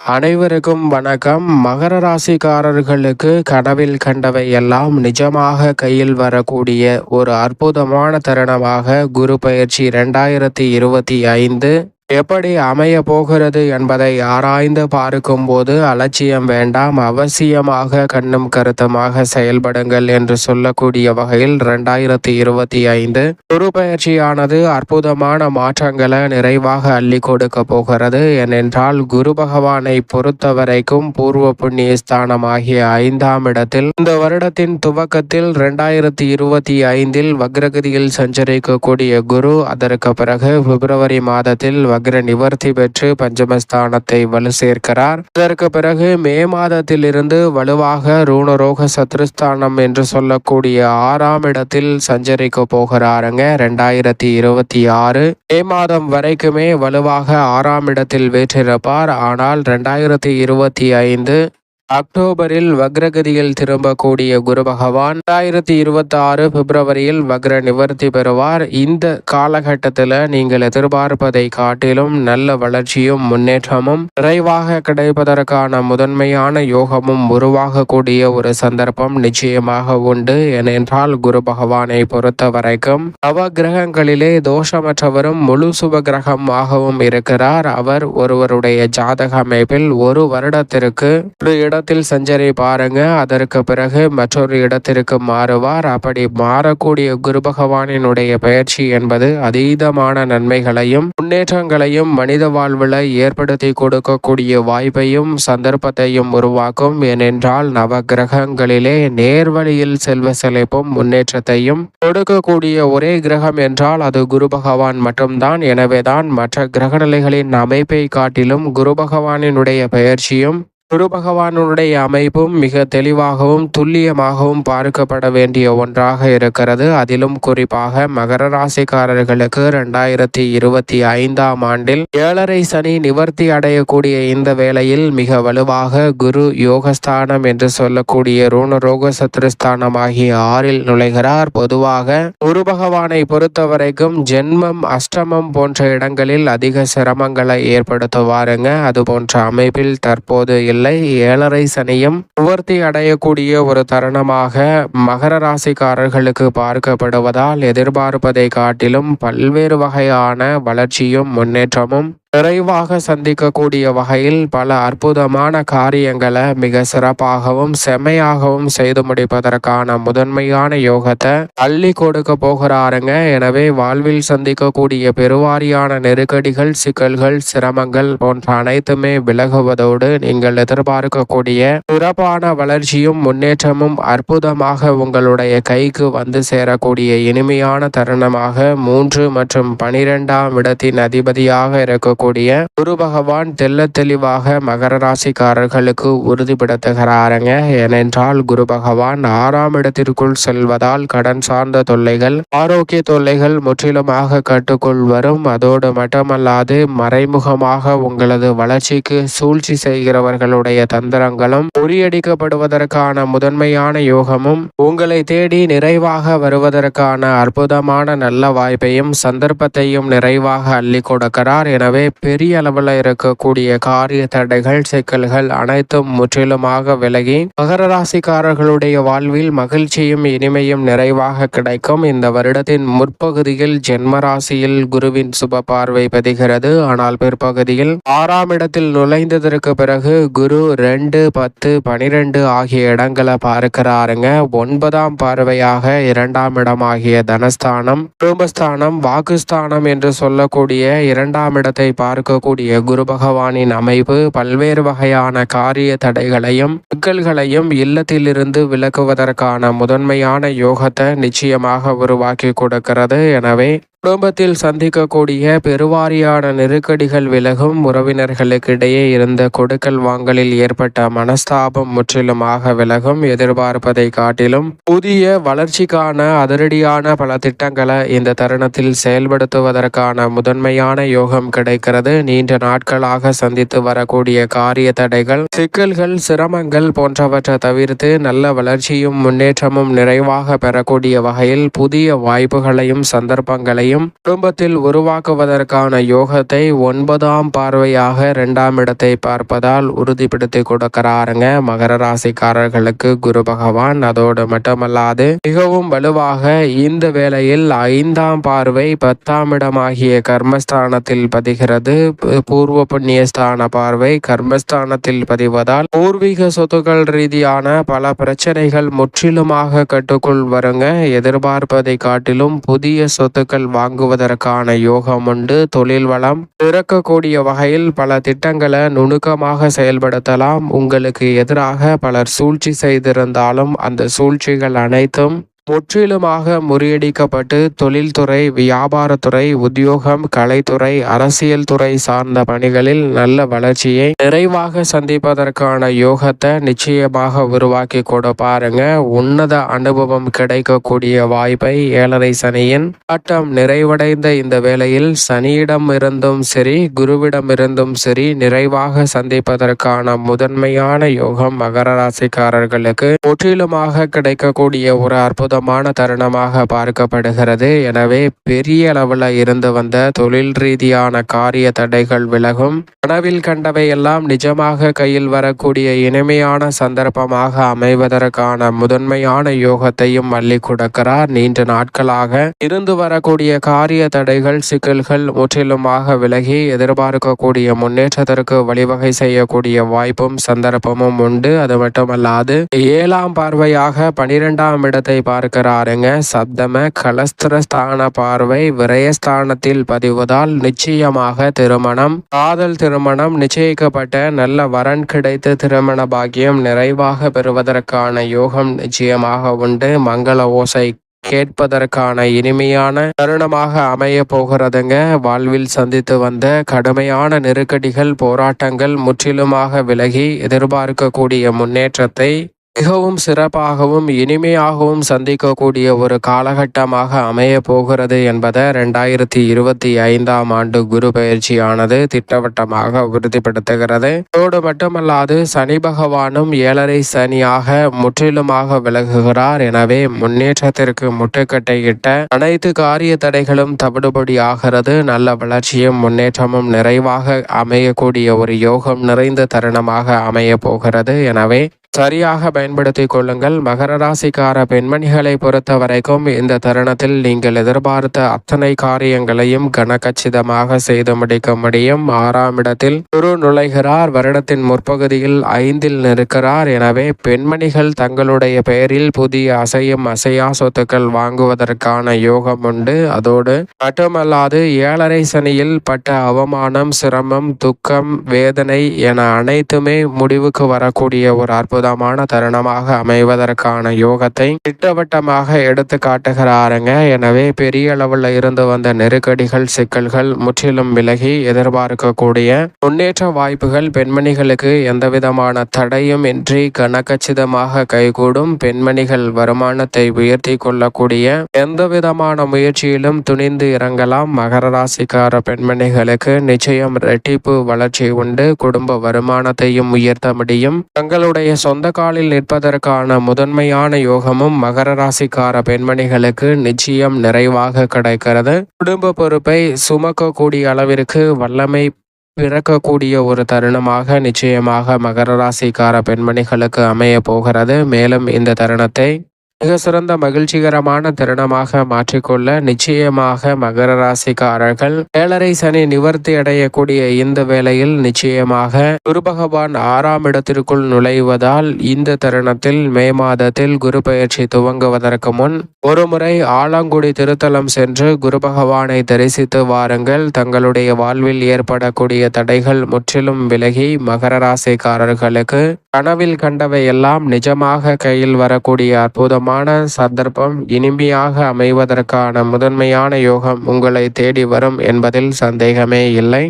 அனைவருக்கும் வணக்கம். மகர ராசிக்காரர்களுக்கு கனவில் கண்டவை எல்லாம் நிஜமாக கையில் வரக்கூடிய ஒரு அற்புதமான தருணமாக குரு பயிற்சி ரெண்டாயிரத்தி இருபத்தி ஐந்து. எப்படி அமைய போகிறது என்பதை ஆராய்ந்து பார்க்கும்போது அலட்சியம் வேண்டாம் அவசியமாக கண்ணும் கருத்துமாக செயல்படுங்கள் என்று சொல்லக்கூடிய வகையில் ரெண்டாயிரத்தி இருபத்தி ஐந்து குரு பயிற்சியானது அற்புதமான மாற்றங்களை நிறைவாக அள்ளி கொடுக்க போகிறது. ஏனென்றால் குரு பகவானை பொறுத்த வரைக்கும் பூர்வ புண்ணிய ஸ்தானம் ஆகிய ஐந்தாம் இடத்தில் இந்த வருடத்தின் துவக்கத்தில் ரெண்டாயிரத்தி இருபத்தி ஐந்தில் வக்ரகதியில் சஞ்சரிக்கக்கூடிய குரு அதற்கு பிறகு பிப்ரவரி மாதத்தில் வக்ர நிவர்த்தி பெற்று பஞ்சமஸ்தானத்தை வலு சேர்க்கிறார். இதற்கு பிறகு மே மாதத்தில் இருந்து வலுவாக ரூணரோக சத்ருஸ்தானம் என்று சொல்லக்கூடிய ஆறாம் இடத்தில் சஞ்சரிக்க போகிறாருங்க. ரெண்டாயிரத்தி இருபத்தி ஆறு மே மாதம் வரைக்குமே வலுவாக ஆறாம் இடத்தில் வேற்றிருப்பார். ஆனால் ரெண்டாயிரத்தி இருபத்தி ஐந்து அக்டோபரில் வக்ரகதியில் திரும்பக்கூடிய குரு பகவான் ரெண்டாயிரத்தி இருபத்தி ஆறு பிப்ரவரியில் வக்ர நிவர்த்தி பெறுவார். இந்த காலகட்டத்தில் நீங்கள் எதிர்பார்ப்பதை காட்டிலும் நல்ல வளர்ச்சியும் முன்னேற்றமும் விரைவாக கிடைப்பதற்கான முதன்மையான யோகமும் உருவாகக்கூடிய ஒரு சந்தர்ப்பம் நிச்சயமாக உண்டு. ஏனென்றால் குரு பகவானை பொறுத்த வரைக்கும் நவ கிரகங்களிலே தோஷமற்றவரும் முழு சுப கிரகமாகவும் இருக்கிறார். அவர் ஒருவருடைய ஜாதக அமைப்பில் ஒரு வருடத்திற்கு ஒரு இட இடத்தில் சஞ்சரி பாருங்க. அதற்கு பிறகு மற்றொரு இடத்திற்கு மாறுவார். அப்படி மாறக்கூடிய குரு பகவானினுடைய பயிற்சி என்பது அதீதமான நன்மைகளையும் முன்னேற்றங்களையும் மனித வாழ்வில் ஏற்படுத்தி கொடுக்கக்கூடிய வாய்ப்பையும் சந்தர்ப்பத்தையும் உருவாக்கும். ஏனென்றால் நவ கிரகங்களிலே நேர்வழியில் செல்வ செழிப்பும் முன்னேற்றத்தையும் கொடுக்கக்கூடிய ஒரே கிரகம் என்றால் அது குரு பகவான் மட்டும்தான். எனவேதான் மற்ற கிரகநிலைகளின் அமைப்பை காட்டிலும் குரு பகவானினுடைய பயிற்சியும் குரு பகவானுடைய அமைப்பும் மிக தெளிவாகவும் துல்லியமாகவும் பார்க்கப்பட வேண்டிய ஒன்றாக இருக்கிறது. அதிலும் குறிப்பாக மகர ராசிக்காரர்களுக்கு இரண்டாயிரத்தி இருபத்தி ஐந்தாம் ஆண்டில் ஏழரை சனி நிவர்த்தி அடையக்கூடிய இந்த வேளையில் மிக வலுவாக குரு யோகஸ்தானம் என்று சொல்லக்கூடிய ரோணரோக சத்ருஸ்தானம் ஆகிய ஆறில் நுழைகிறார். பொதுவாக குரு பகவானை பொறுத்தவரைக்கும் ஜென்மம் அஷ்டமம் போன்ற இடங்களில் அதிக சிரமங்களை ஏற்படுத்துவாருங்க. அது போன்ற அமைப்பில் தற்போது இல்லை. ஏழரை சனியும் நிவர்த்தி அடையக்கூடிய ஒரு தருணமாக மகர ராசிக்காரர்களுக்கு பார்க்கப்படுவதால் எதிர்பார்ப்பதை காட்டிலும் பல்வேறு வகையான வளர்ச்சியும் முன்னேற்றமும் விரைவாக சந்திக்கக்கூடிய வகையில் பல அற்புதமான காரியங்களை மிக சிறப்பாகவும் செம்மையாகவும் செய்து முடிப்பதற்கான முதன்மையான யோகத்தை அள்ளி கொடுக்க போகிறாருங்க. எனவே வாழ்வில் சந்திக்கக்கூடிய பெருவாரியான நெருக்கடிகள் சிக்கல்கள் சிரமங்கள் போன்ற அனைத்துமே விலகுவதோடு நீங்கள் எதிர்பார்க்கக்கூடிய சிறப்பான வளர்ச்சியும் முன்னேற்றமும் அற்புதமாக உங்களுடைய கைக்கு வந்து சேரக்கூடிய இனிமையான தருணமாக மூன்று மற்றும் பனிரெண்டாம் இடத்தின் அதிபதியாக இருக்க சொல்லக்கூடிய குரு பகவான் தெல்ல தெளிவாக மகர ராசிக்காரர்களுக்கு உறுதிப்படுத்துகிறாருங்க. ஏனென்றால் குரு பகவான் ஆறாம் இடத்திற்குள் செல்வதால் கடன் சார்ந்த தொல்லைகள் ஆரோக்கிய தொல்லைகள் முற்றிலுமாக கட்டுக்குள் வரும். அதோடு மட்டுமல்லாது மறைமுகமாக உங்களது வளர்ச்சிக்கு சூழ்ச்சி செய்கிறவர்களுடைய தந்திரங்களும் முறியடிக்கப்படுவதற்கான முதன்மையான யோகமும் உங்களை தேடி நிறைவாக வருவதற்கான அற்புதமான நல்ல வாய்ப்பையும் சந்தர்ப்பத்தையும் நிறைவாக அள்ளி கொடுக்கிறார். எனவே பெரிய அளவில் இருக்கக்கூடிய காரிய தடைகள் சிக்கல்கள் அனைத்தும் முற்றிலுமாக விலகி மகர ராசிக்காரர்களுடைய வாழ்வில் மகிழ்ச்சியும் இனிமையும் நிறைவாக கிடைக்கும். இந்த வருடத்தின் முற்பகுதியில் ஜென்ம ராசியில் குருவின் சுப பார்வை பதிகிறது. ஆனால் பிற்பகுதியில் ஆறாம் இடத்தில் நுழைந்ததற்கு பிறகு குரு ரெண்டு பத்து பனிரெண்டு ஆகிய இடங்களை பார்க்கிறாருங்க. ஒன்பதாம் பார்வையாக இரண்டாம் இடமாகிய தனஸ்தானம் குடும்பஸ்தானம் வாக்குஸ்தானம் என்று சொல்லக்கூடிய இரண்டாம் இடத்தை பார்க்கக்கூடிய குரு பகவானின் அமைப்பு பல்வேறு வகையான காரிய தடைகளையும் சிக்கல்களையும் இல்லத்திலிருந்து விலக்குவதற்கான முதன்மையான யோகத்தை நிச்சயமாக உருவாக்கி கொடுக்கிறது. எனவே குடும்பத்தில் சந்திக்கக்கூடிய பெருவாரியான நெருக்கடிகள் விலகும். உறவினர்களுக்கிடையே இருந்த கொடுக்கல் வாங்கலில் ஏற்பட்ட மனஸ்தாபம் முற்றிலுமாக விலகும். எதிர்பார்ப்பதை காட்டிலும் புதிய வளர்ச்சிக்கான அதிரடியான பல திட்டங்களை இந்த தருணத்தில் செயல்படுத்துவதற்கான முதன்மையான யோகம் கிடைக்கிறது. நீண்ட நாட்களாக சந்தித்து வரக்கூடிய காரிய தடைகள் சிக்கல்கள் சிரமங்கள் போன்றவற்றை தவிர்த்து நல்ல வளர்ச்சியும் முன்னேற்றமும் நிறைவாக பெறக்கூடிய வகையில் புதிய வாய்ப்புகளையும் சந்தர்ப்பங்களையும் தடைகளையும் குடும்பத்தில் உருவாக்குவதற்கான யோகத்தை ஒன்பதாம் பார்வையாக இரண்டாம் இடத்தை பார்ப்பதால் உறுதிப்படுத்தி கொடுக்கிறாருங்க. மகர ராசிக்காரர்களுக்கு குரு பகவான். அதோடு மட்டுமல்லாது மிகவும் வலுவாக இந்த வேளையில் ஐந்தாம் பார்வை பத்தாம் இடமாகிய கர்மஸ்தானத்தில் பதிகிறது. பூர்வ புண்ணிய ஸ்தான பார்வை கர்மஸ்தானத்தில் பதிவதால் பூர்வீக சொத்துக்கள் ரீதியான பல பிரச்சனைகள் முற்றிலுமாக கட்டுக்குள் வருங்க. எதிர்பார்ப்பதை காட்டிலும் புதிய சொத்துக்கள் வாங்குவதற்கான யோகம் உண்டு. தொழில் வளம். திறக்கக்கூடிய வகையில் பல திட்டங்களை நுணுக்கமாக செயல்படுத்தலாம். உங்களுக்கு எதிராக பலர் சூழ்ச்சி செய்திருந்தாலும் அந்த சூழ்ச்சிகள் அனைத்தும் முற்றிலுமாக முறியடிக்கப்பட்டு தொழில்துறை வியாபாரத்துறை உத்தியோகம் கலைத்துறை அரசியல் துறை சார்ந்த பணிகளில் நல்ல வளர்ச்சியை நிறைவாக சந்திப்பதற்கான யோகத்தை நிச்சயமாக உருவாக்கி கொடுப்பாருங்க உன்னத அனுபவம் கிடைக்கக்கூடிய வாய்ப்பை ஏழரை சனியின் ஆட்டம் நிறைவடைந்த இந்த வேளையில் சனியிடம் இருந்தும் சரி குருவிடம் இருந்தும் சரி நிறைவாக சந்திப்பதற்கான முதன்மையான யோகம் மகர ராசிக்காரர்களுக்கு முற்றிலுமாக கிடைக்கக்கூடிய ஒரு அற்புதம் அற்புதமான தருணமாக பார்க்கப்படுகிறது. எனவே பெரிய அளவில் இருந்து வந்த தொழில் ரீதியான காரிய தடைகள் விலகும். கனவில் கண்டவை எல்லாம் நிஜமாக கையில் வரக்கூடிய இனிமையான சந்தர்ப்பமாக அமைவதற்கான முதன்மையான யோகத்தையும் மல்லி கொடுக்கிறார். நீண்ட நாட்களாக இருந்து வரக்கூடிய காரிய தடைகள் சிக்கல்கள் முற்றிலுமாக விலகி எதிர்பார்க்கக்கூடிய முன்னேற்றத்திற்கு வழிவகை செய்யக்கூடிய வாய்ப்பும் சந்தர்ப்பமும் உண்டு. அது மட்டுமல்லாது ஏழாம் பார்வையாக பனிரெண்டாம் இடத்தை பார்க்க இருக்கிறாருங்க சப்தம கலஸ்திரஸ்தான பார்வை விரயஸ்தானத்தில் பதிவதால் நிச்சயமாக திருமணம். காதல் திருமணம் நிச்சயிக்கப்பட்ட நல்ல வரன் கிடைத்து திருமண பாக்கியம் நிறைவாக பெறுவதற்கான யோகம் நிச்சயமாக உண்டு. மங்கள ஓசை கேட்பதற்கான இனிமையான தருணமாக அமைய போகிறதுங்க. வாழ்வில் சந்தித்து வந்த கடுமையான நெருக்கடிகள் போராட்டங்கள் முற்றிலுமாக விலகி எதிர்பார்க்கக்கூடிய முன்னேற்றத்தை மிகவும் சிறப்பாகவும் இனிமையாகவும் சந்திக்கக்கூடிய ஒரு காலகட்டமாக அமைய போகிறது என்பதை ரெண்டாயிரத்தி இருபத்தி ஐந்தாம் ஆண்டு குரு பயிற்சியானது திட்டவட்டமாக உறுதிப்படுத்துகிறது. அதோடு மட்டுமல்லாது சனி பகவானும் ஏழரை சனியாக முற்றிலுமாக விலகுகிறார். எனவே முன்னேற்றத்திற்கு முட்டுக்கட்டையிட்ட அனைத்து காரிய தடைகளும் தவிடுபடி ஆகிறது. நல்ல வளர்ச்சியும் முன்னேற்றமும் நிறைவாக அமையக்கூடிய ஒரு யோகம் நிறைந்த தருணமாக அமைய போகிறது. எனவே சரியாக பயன்படுத்திக் கொள்ளுங்கள். மகர ராசிக்கார பெண்மணிகளை பொறுத்த வரைக்கும் இந்த தருணத்தில் நீங்கள் எதிர்பார்த்த அத்தனை காரியங்களையும் கனகச்சிதமாக செய்து முடிக்க முடியும். ஆறாம் இடத்தில் குரு நுழைகிறார். வருடத்தின் முற்பகுதியில் ஐந்தில் நிற்கிறார். எனவே பெண்மணிகள் தங்களுடைய பெயரில் புதிய அசையும் அசையா சொத்துக்கள் வாங்குவதற்கான யோகம் உண்டு. அதோடு மட்டுமல்லாது ஏழரை சனியில் பட்ட அவமானம் சிரமம் துக்கம் வேதனை என அனைத்துமே முடிவுக்கு வரக்கூடிய ஒரு அற்புதம் அற்புதமான தருணமாக அமைவதற்கான யோகத்தை திட்டவட்டமாக எடுத்து காட்டுகிறாருங்க. எனவே பெரிய அளவில் இருந்து வந்த நெருக்கடிகள் சிக்கல்கள் முற்றிலும் விலகி எதிர்பார்க்கக்கூடிய முன்னேற்ற வாய்ப்புகள் பெண்மணிகளுக்கு எந்தவிதமான தடையும் இன்றி கனக்கச்சிதமாக கைகூடும் பெண்மணிகள் வருமானத்தை உயர்த்தி கொள்ளக்கூடிய எந்த விதமான முயற்சியிலும் துணிந்து இறங்கலாம். மகர ராசிக்கார பெண்மணிகளுக்கு நிச்சயம் ரெட்டிப்பு வளர்ச்சி உண்டு. குடும்ப வருமானத்தையும் உயர்த்த முடியும். தங்களுடைய சொந்த காலில் நிற்பதற்கான முதன்மையான யோகமும் மகர ராசிக்கார பெண்மணிகளுக்கு நிச்சயம் நிறைவாக கிடைக்கிறது. குடும்ப பொறுப்பை சுமக்கக்கூடிய அளவிற்கு வல்லமை பிறக்கக்கூடிய ஒரு தருணமாக நிச்சயமாக மகர ராசிக்கார பெண்மணிகளுக்கு அமைய போகிறது. மேலும் இந்த தருணத்தை மிக சிறந்த மகிழ்ச்சிகரமான தருணமாக மாற்றிக்கொள்ள நிச்சயமாக மகர ராசிக்காரர்கள் ஏழரை சனி நிவர்த்தி அடையக்கூடிய இந்த வேளையில் நிச்சயமாக குரு பகவான் ஆறாம் இடத்திற்குள் நுழைவதால் இந்த தருணத்தில் மே மாதத்தில் குரு பயிற்சி துவங்குவதற்கு முன் ஒருமுறை ஆலாங்குடி திருத்தலம் சென்று குரு பகவானை தரிசித்து வாருங்கள். தங்களுடைய வாழ்வில் ஏற்படக்கூடிய தடைகள் முற்றிலும் விலகி மகர ராசிக்காரர்களுக்கு கனவில் கண்டவை எல்லாம் நிஜமாக கையில் வரக்கூடிய அற்புதம் அற்புதமான சந்தர்ப்பம் இனிமையாக அமைவதற்கான முதன்மையான யோகம் உங்களை தேடி வரும் என்பதில் சந்தேகமே இல்லை.